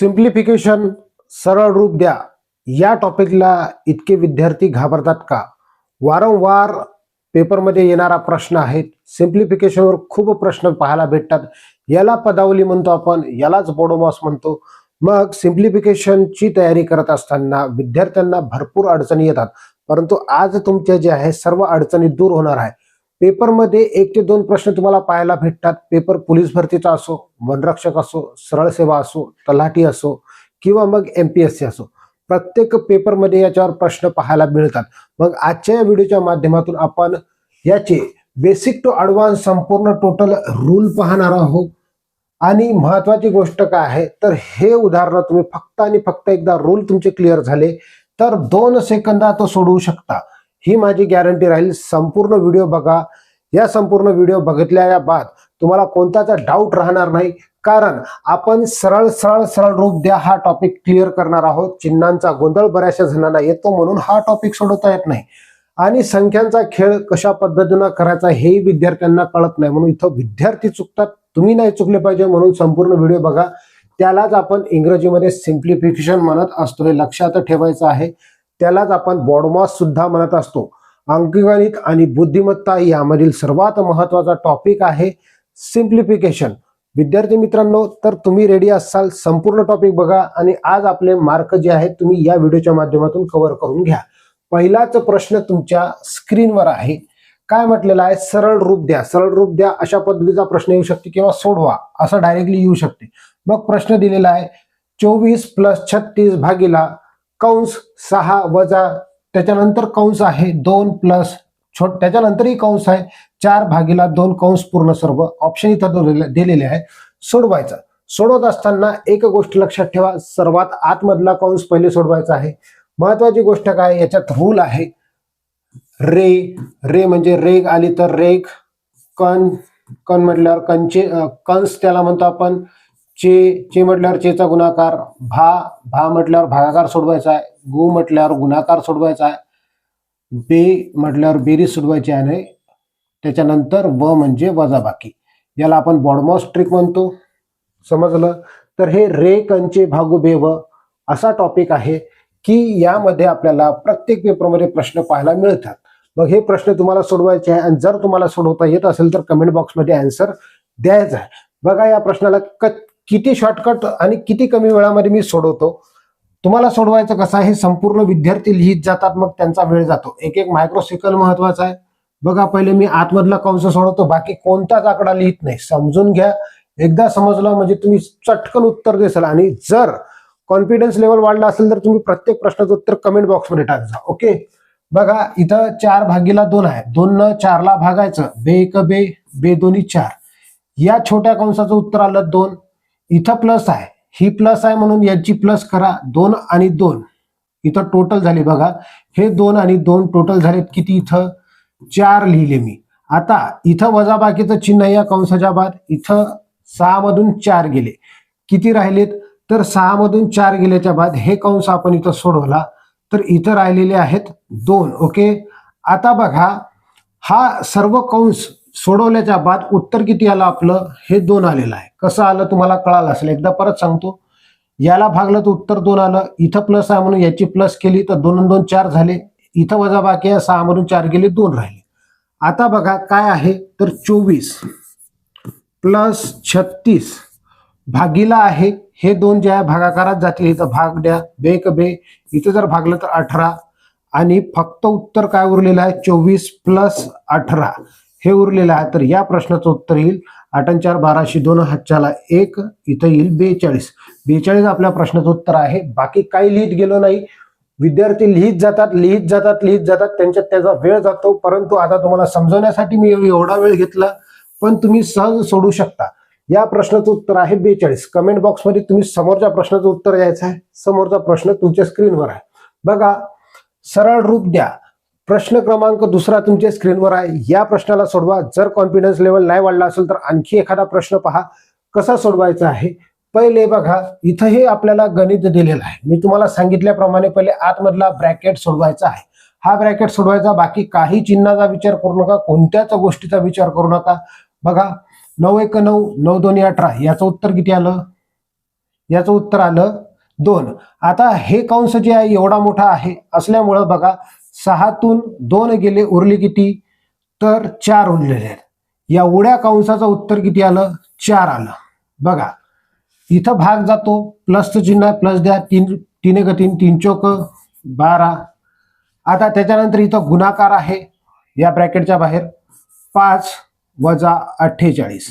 Simplification सरळ रूप द्या. या टॉपिकला इतके विद्यार्थी घाबरतात का? वारंवार पेपरमध्ये येणारा प्रश्न आहे सिम्प्लिफिकेशनवर खूप प्रश्न पाहायला भेटतात. याला पदावली म्हणतो आपण यालाच बोडोमॉस म्हणतो. मग सिम्प्लिफिकेशनची तयारी करत असताना विद्यार्थ्यांना भरपूर अडचणी येतात. परंतु आज तुमच्या जे आहे सर्व अडचणी दूर होणार आहे पेपरमध्ये एक ते दोन प्रश्न तुम्हाला पाहायला भेटतात. पेपर पोलीस भरतीचा असो वनरक्षक असो सरळ सेवा असो तलाठी असो किंवा मग एम पी एस सी असो. प्रत्येक पेपरमध्ये याच्यावर प्रश्न पाहायला मिळतात. मग आजच्या या व्हिडिओच्या माध्यमातून आपण याचे बेसिक टू ॲडव्हान्स संपूर्ण टोटल रूल पाहणार आहोत. आणि महत्वाची गोष्ट काय आहे? तर हे उदाहरण तुम्ही फक्त आणि फक्त एकदा रूल तुमचे क्लिअर झाले तर दोन सेकंदात सोडवू शकता. ही माझी गॅरंटी राहील. संपूर्ण व्हिडिओ बघा. या संपूर्ण व्हिडिओ बघितल्या बाद तुम्हाला कोणताचा डाऊट राहणार नाही. कारण आपण सरळ सरळ सरळ रूप द्या हा टॉपिक क्लिअर करणार आहोत. चिन्हांचा गोंधळ बऱ्याचशा जणांना येतो म्हणून हा टॉपिक सोडवता येत नाही. आणि संख्यांचा खेळ कशा पद्धतीनं करायचा हेही विद्यार्थ्यांना कळत नाही. म्हणून इथं विद्यार्थी चुकतात. तुम्ही नाही चुकले पाहिजे म्हणून संपूर्ण व्हिडिओ बघा. त्यालाच आपण इंग्रजीमध्ये सिम्प्लिफिकेशन म्हणत असतो. हे लक्षात ठेवायचं आहे. त्यालाच आपण बॉडमॉस सुद्धा म्हणत असतो. अंकगणित आणि बुद्धिमत्ता यामधील सर्वात महत्त्वाचा टॉपिक आहे सिम्प्लिफिकेशन विद्यार्थी मित्रांनो तर तुम्ही रेडी असाल संपूर्ण टॉपिक बघा आणि आज आपले मार्क जे आहेत तुम्ही या व्हिडिओच्या माध्यमातून कव्हर करून घ्या. पहिलाच प्रश्न तुमच्या स्क्रीनवर आहे. काय म्हटलेलं आहे? सरळ रूप द्या. सरळ रूप द्या अशा पद्धतीचा प्रश्न येऊ शकते किंवा सोडवा असं डायरेक्टली येऊ शकते. मग प्रश्न दिलेला आहे चोवीस प्लस छत्तीस भागीला कंस सहा वजा त्याच्यानंतर कंस आहे दोन प्लस छोट त्याच्यानंतरही कंस आहे. चार भागीला दोन कंस पूर्ण सर्व. ऑप्शन इथं दिलेले- दिलेले आहे. सोडवायचा. सोडवत असताना एक गोष्ट लक्षात ठेवा. सर्वात आतमधला कंस पहिले सोडवायचा आहे. महत्वाची गोष्ट काय? याच्यात रूल आहे. रे रे म्हणजे रेग आली तर रेग कण कण म्हटल्यावर कंचे कंस त्याला म्हणतो आपण. चे चे म्हटल्यावर चेचा गुणाकार भा भा म्हटल्यावर भागाकार सोडवायचा आहे गु म्हटल्यावर गुणाकार सोडवायचा आहे बे म्हटल्यावर बेरीज सोडवायची आहे त्याच्यानंतर व म्हणजे वजाबाकी. याला आपण बॉडमॉस ट्रिक म्हणतो. समजलं? तर हे रे कंचे भागू बेव असा टॉपिक आहे की यामध्ये आपल्याला प्रत्येक पेपरमध्ये प्रश्न पाहायला मिळतात. मग हे प्रश्न तुम्हाला सोडवायचे आहे आणि जर तुम्हाला सोडवता येत असेल तर कमेंट बॉक्समध्ये आन्सर द्यायचा आहे. बघा या प्रश्नाला क किती शॉर्टकट आणि किती कमी वेळामध्ये मी सोडवतो? तुम्हाला सोडवायचं कसं आहे? संपूर्ण विद्यार्थी लिहित जातात मग त्यांचा वेळ जातो. एक एक मायक्रोसिकल महत्त्वाचा आहे. बघा पहिले मी आतमधला कंस सोडवतो. बाकी कोणताच आकडा लिहित नाही. समजून घ्या. एकदा समजलं म्हणजे तुम्ही चटकन उत्तर देसाल. आणि जर कॉन्फिडन्स लेवल वाढला असेल तर तुम्ही प्रत्येक प्रश्नाचं उत्तर कमेंट बॉक्समध्ये टाक जा. ओके? बघा इथं चार भागीला दोन आहे. दोन न चारला भागायचं. बे एक बे बे दोन्ही चार. या छोट्या कंसाचं उत्तर आलं दोन. इथं प्लस आहे. ही प्लस आहे म्हणून याची प्लस करा दोन आणि दोन. इथं टोटल झाले बघा. हे दोन आणि दोन टोटल झालेत किती इथं? चार लिहिले मी. आता इथं वजाबाकीचं चिन्ह या कंसाच्या बाद. इथं सहा मधून चार गेले. किती राहिलेत? तर सहा मधून चार गेल्याच्या बाद हे कंस आपण इथं सोडवला. तर इथं राहिलेले आहेत दोन. ओके? आता बघा हा सर्व कंस सोडवल्याच्या बाद उत्तर किती आलं आपलं? हे दोन आलेलं आहे. कसं आलं तुम्हाला कळालं असेल. एकदा परत सांगतो. याला भागलं तर उत्तर दोन आलं. इथं प्लस आहे म्हणून याची प्लस केली तर दोन दोन चार झाले. इथं वजा बाकी आहे. सहा म्हणून चार गेले दोन राहिले. आता बघा काय आहे. तर चोवीस प्लस छत्तीस भागीला आहे. हे दोन जे आहे भागाकारात जातील. इथं भाग द्या. बे क बे. इथं जर भागलं तर अठरा. आणि फक्त उत्तर काय उरलेलं आहे? चोवीस प्लस अठरा. हे उरलेलं आहे. तर या प्रश्नाचं उत्तर येईल. आठन चार बाराशे दोन हातच्याला एक इथं येईल बेचाळीस. बेचाळीस आपल्या प्रश्नाचं उत्तर आहे. बाकी काही लिहित गेलो नाही. विद्यार्थी लिहित जातात लिहित जातात लिहित जातात. त्यांच्यात त्याचा वेळ जातो. परंतु आता तुम्हाला समजवण्यासाठी मी एवढा वेळ घेतला पण तुम्ही सहज सोडू शकता. या प्रश्नाचं उत्तर आहे बेचाळीस. कमेंट बॉक्समध्ये तुम्ही समोरच्या प्रश्नाचं उत्तर द्यायचं आहे. समोरचा प्रश्न तुमच्या स्क्रीनवर आहे. बघा सरळ रूप द्या. प्रश्न क्रमांक दुसरा तुमच्या स्क्रीनवर आहे. या प्रश्नाला सोडवा. जर कॉन्फिडन्स लेवल नाही वाढला असेल तर आणखी एखादा प्रश्न पहा. कसा सोडवायचा आहे? पहिले बघा इथं हे आपल्याला गणित दिलेलं आहे. मी तुम्हाला सांगितल्याप्रमाणे पहिले आतमधला ब्रॅकेट सोडवायचा आहे. हा ब्रॅकेट सोडवायचा. बाकी काही चिन्हाचा विचार करू नका. कोणत्याच गोष्टीचा विचार करू नका. बघा नऊ एक नऊ नऊ दोन्ही अठरा. याचं उत्तर किती आलं? याचं उत्तर आलं दोन. आता हे कंस जे आहे एवढा मोठा आहे. असल्यामुळं बघा सहातून दोन गेले उरले किती? तर चार उरलेले आहेत. या उड्या कंसाचं उत्तर किती आलं? चार आलं. बघा इथं भाग जातो. प्लसचं चिन्ह आहे प्लस द्या. तीन तीन एक तीन तीन चौक बारा. आता त्याच्यानंतर इथं गुणाकार आहे. या ब्रॅकेटच्या बाहेर पाच वजा अठ्ठेचाळीस.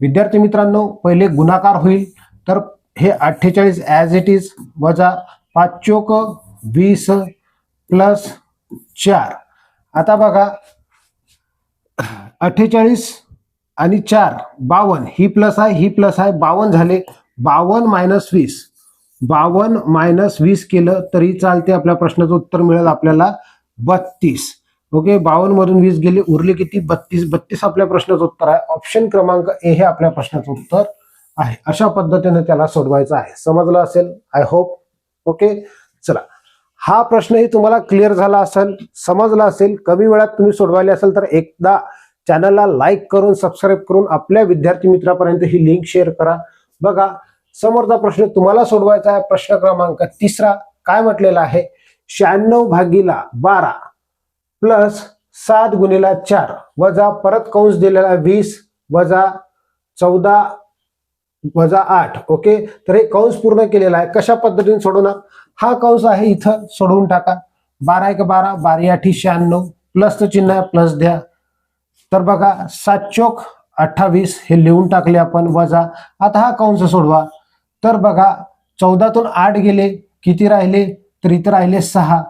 विद्यार्थी मित्रांनो पहिले गुणाकार होईल. तर हे अठ्ठेचाळीस ॲज इट इज वजा पाच चोक वीस प्लस चार. आता बघा अठ्ठेचाळीस आणि चार बावन. ही प्लस आहे ही प्लस आहे बावन झाले. बावन्न मायनस वीस. बावन मायनस वीस केलं तरी चालते आपल्या प्रश्नाचं उत्तर मिळेल आपल्याला बत्तीस. ओके बावन्न मधून वीस गेले उरले किती? बत्तीस. बत्तीस आपल्या प्रश्नाचं उत्तर आहे. ऑप्शन क्रमांक ए हे आपल्या प्रश्नाचं उत्तर आहे. अशा पद्धतीने त्याला सोडवायचं आहे. समजलं असेल? I hope okay? चला. हा प्रश्नही तुम्हाला क्लिअर झाला असेल समजला असेल कमी वेळात तुम्ही सोडवायला असेल तर एकदा चॅनलला लाईक करून सबस्क्राईब करून आपल्या विद्यार्थी मित्रापर्यंत ही लिंक शेअर करा. बघा समोरचा प्रश्न तुम्हाला सोडवायचा आहे. प्रश्न क्रमांक तिसरा काय म्हटलेला आहे? शहाण्णव भागीला बारा प्लस सात गुणिला चार वजा परत कंस दिलेला वीस वजा चौदा वजा आठ ओके? तर हे कंस पूर्ण केलेला आहे. कशा पद्धतीने सोडवणार? हा कंस आहे इथं सोडवून टाका. बारा एक बारा बारा आठी शहाण्णव प्लसचं चिन्ह आहे प्लस द्या. तर बघा सात चोक अठ्ठावीस हे लिहून टाकले आपण वजा. आता हा कंस सोडवा. तर बघा चौदातून आठ गेले किती राहिले? तर इथं राहिले सहा.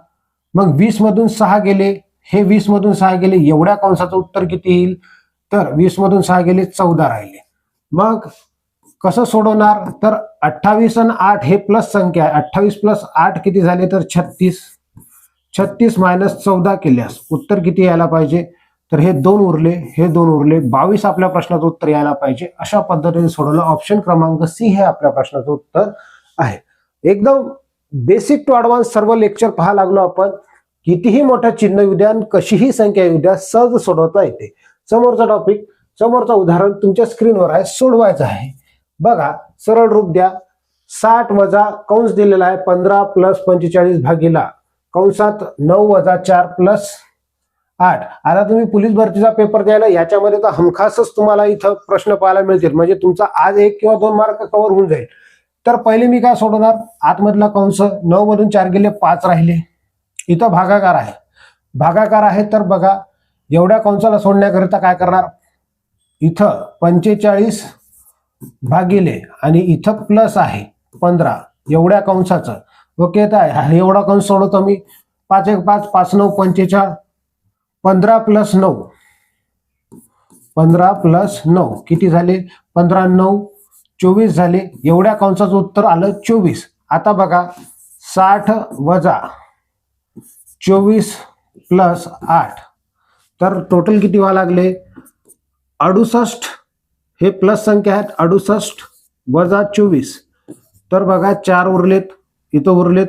मग वीस मधून सहा गेले हे वीस मधून सहा गेले एवढ्या कंसाचं उत्तर किती येईल? तर वीस मधून सहा गेले चौदा राहिले. मग कसं सोडवणार? तर अठ्ठावीस आणि आठ हे प्लस संख्या आहे. अठ्ठावीस प्लस आठ किती झाले तर छत्तीस? छत्तीस मायनस चौदा केल्यास उत्तर किती यायला पाहिजे? तर हे दोन उरले. हे दोन उरले. बावीस आपल्या प्रश्नाचं उत्तर यायला पाहिजे. अशा पद्धतीने सोडवलं. ऑप्शन क्रमांक सी हे आपल्या प्रश्नाचं उत्तर आहे. एकदम बेसिक टू ऍडव्हान्स सर्व लेक्चर पाहा लागलो आपण. कितीही मोठं चिन्ह येऊ द्या आणि कशीही संख्या येऊ द्या सहज सोडवता येते. समोरचा टॉपिक समोरचं उदाहरण तुमच्या स्क्रीनवर आहे. सोडवायचं आहे. बघा सरळ रूप द्या. साठ वजा कंस दिलेला आहे पंधरा प्लस पंचेचाळीस भागीला. कंसात नऊ वजा चार प्लस आठ. आता तुम्ही पोलीस भरतीचा पेपर द्यायला याच्यामध्ये तर हमखासच तुम्हाला इथं प्रश्न पाहायला मिळतील. म्हणजे तुमचा आज एक किंवा दोन मार्क कव्हर होऊन जाईल. तर पहिले मी काय सोडवणार? आतमधला कंस नऊ मधून चार गेले पाच राहिले. इथं भागाकार आहे. भागाकार आहे तर बघा एवढ्या कंसाला सोडण्याकरिता काय करणार? इथं पंचेचाळीस भागिले आणि इथं प्लस आहे पंधरा. एवढ्या कंसाचं. ओके तर हा एवढा कंस सोडवतो मी. पाच एक पाच पाच नऊ पंचेचाळ. पंधरा प्लस नऊ. पंधरा प्लस नऊ. किती झाले? पंधरा नऊ. चोवीस झाले. एवढ्या कंसाचं उत्तर आलं चोवीस. आता बघा साठ वजा चोवीस प्लस आठ. तर टोटल किती व्हावं लागले? अडुसष्ट हे प्लस संख्या आहेत अडुसष्ट वजा चोवीस. तर बघा चार उरलेत इथं उरलेत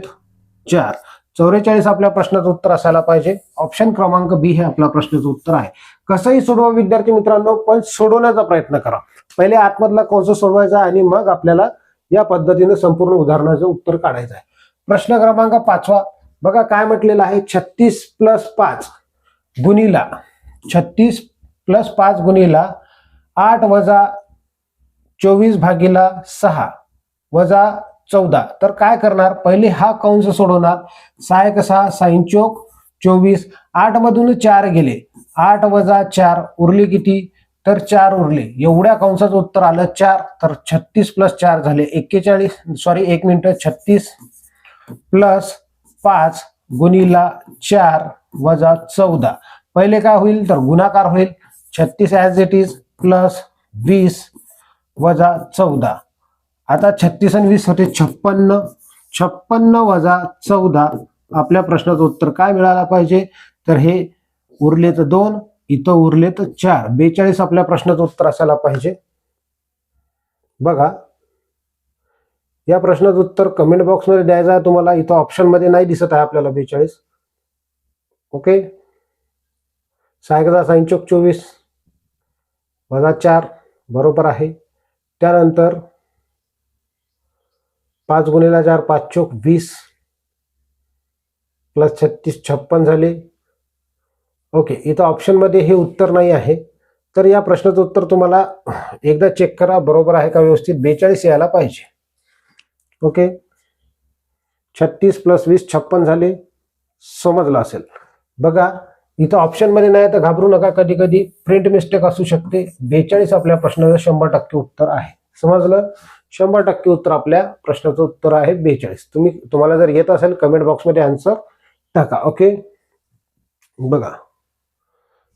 चार. चौवेचाळीस आपल्या प्रश्नाचं उत्तर असायला पाहिजे. ऑप्शन क्रमांक बी हे आपल्या प्रश्नाचं उत्तर आहे. कसंही सोडवा विद्यार्थी मित्रांनो पण सोडवण्याचा प्रयत्न करा. पहिले आतमधला कोर्स सोडवायचा आणि मग आपल्याला या पद्धतीने संपूर्ण उदाहरणाचं उत्तर काढायचं आहे. प्रश्न क्रमांक पाचवा. बघा काय म्हटलेलं आहे? छत्तीस प्लस पाच गुणीला. छत्तीस प्लस पाच गुणीला आठ वजा चोवीस भागीला सहा वजा चौदा. तर काय करणार? पहिले हा कंस सोडवणार. सहा एक सहा साईन चोक चोवीस. आठ मधून चार गेले. आठ वजा चार उरले किती? तर चार उरले. एवढ्या कंसाचं उत्तर आलं चार. तर छत्तीस प्लस चार झाले एक्केचाळीस. सॉरी एक मिनिट. छत्तीस प्लस पाच गुणीला चार वजा चौदा. पहिले काय होईल? तर गुणाकार होईल. छत्तीस ॲज इट इज प्लस वीस वजा चौदा. आता छत्तीस आणि वीस होते छप्पन्न. छप्पन्न वजा चौदा आपल्या प्रश्नाचं उत्तर काय मिळालं पाहिजे? तर हे उरले तर दोन इथं उरले तर चार. बेचाळीस आपल्या प्रश्नाचं उत्तर असायला पाहिजे. बघा. या प्रश्नाचं उत्तर कमेंट बॉक्समध्ये द्यायचं आहे. तुम्हाला इथं ऑप्शनमध्ये नाही दिसत आहे आपल्याला बेचाळीस. ओके सायकदा साईन चौक चोवीस. वजा चार बरोबर आहे. त्यानंतर पाच गुणिला चार पाच चोक वीस प्लस छत्तीस छप्पन झाले. ओके इथं ऑप्शनमध्ये हे उत्तर नाही आहे. तर या प्रश्नाचं उत्तर तुम्हाला एकदा चेक करा बरोबर आहे का व्यवस्थित? बेचाळीस यायला पाहिजे. ओके छत्तीस प्लस वीस छप्पन झाले. समजलं असेल. बघा इथं ऑप्शनमध्ये नाही तर घाबरू नका. कधी कधी प्रिंट मिस्टेक असू शकते. बेचाळीस आपल्या प्रश्नाचं शंभर टक्के उत्तर आहे. समजलं? शंभर टक्के उत्तर आपल्या प्रश्नाचं उत्तर आहे बेचाळीस. तुम्ही तुम्हाला जर येत असेल कमेंट बॉक्समध्ये आन्सर टाका ओके बघा.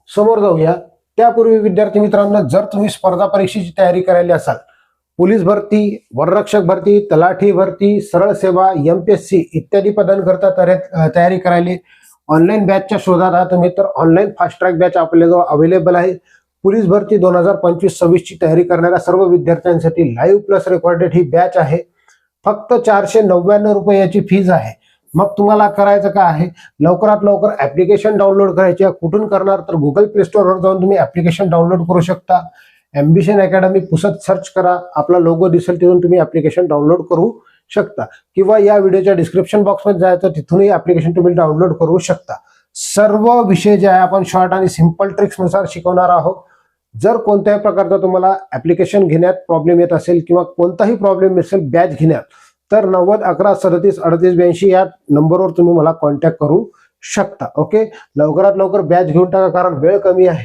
समोर जाऊया. त्यापूर्वी विद्यार्थी मित्रांनो जर तुम्ही स्पर्धा परीक्षेची तयारी करायला असाल पोलीस भरती वररक्षक भरती तलाठी भरती सरळ सेवा एमपीएससी इत्यादी पदांकरता तयारी तयारी करायला ऑनलाईन बॅचच्या शोधात आहात तुम्ही तर ऑनलाईन फास्ट ट्रॅक बॅच आपल्याजवळ अवेलेबल आहे. पोलीस भरती दोन हजार पंचवीस सव्वीसची तयारी करणाऱ्या सर्व विद्यार्थ्यांसाठी लाईव्ह प्लस रेकॉर्डेड ही बॅच आहे. फक्त चारशे नव्याण्णव रुपये याची फीज आहे. मग तुम्हाला करायचं काय आहे? लवकरात लवकर ऍप्लिकेशन डाउनलोड करायची आहे. कुठून करणार? तर गुगल प्ले स्टोअरवर जाऊन तुम्ही ऍप्लिकेशन डाउनलोड करू शकता. ॲम्बिशन अकॅडमी पुसत सर्च करा. आपला लोगो दिसेल तिथून तुम्ही ऍप्लिकेशन डाउनलोड करू. शकता. किंवा या व्हिडिओच्या डिस्क्रिप्शन बॉक्समध्ये जायचं तिथूनही ऍप्लिकेशन तुम्ही डाउनलोड करू शकता. सर्व विषय जे आहे आपण शॉर्ट आणि सिंपल ट्रिक्सनुसार शिकवणार आहोत. जर कोणत्याही प्रकारचा तुम्हाला ऍप्लिकेशन घेण्यात प्रॉब्लेम येत असेल किंवा कोणताही प्रॉब्लेम असेल बॅच घेण्यात तर नव्वद अकरा सदतीस अडतीस ब्याऐंशी या नंबरवर तुम्ही मला कॉन्टॅक्ट करू शकता. ओके लवकरात लवकर बॅच घेऊन टाका कारण वेळ कमी आहे.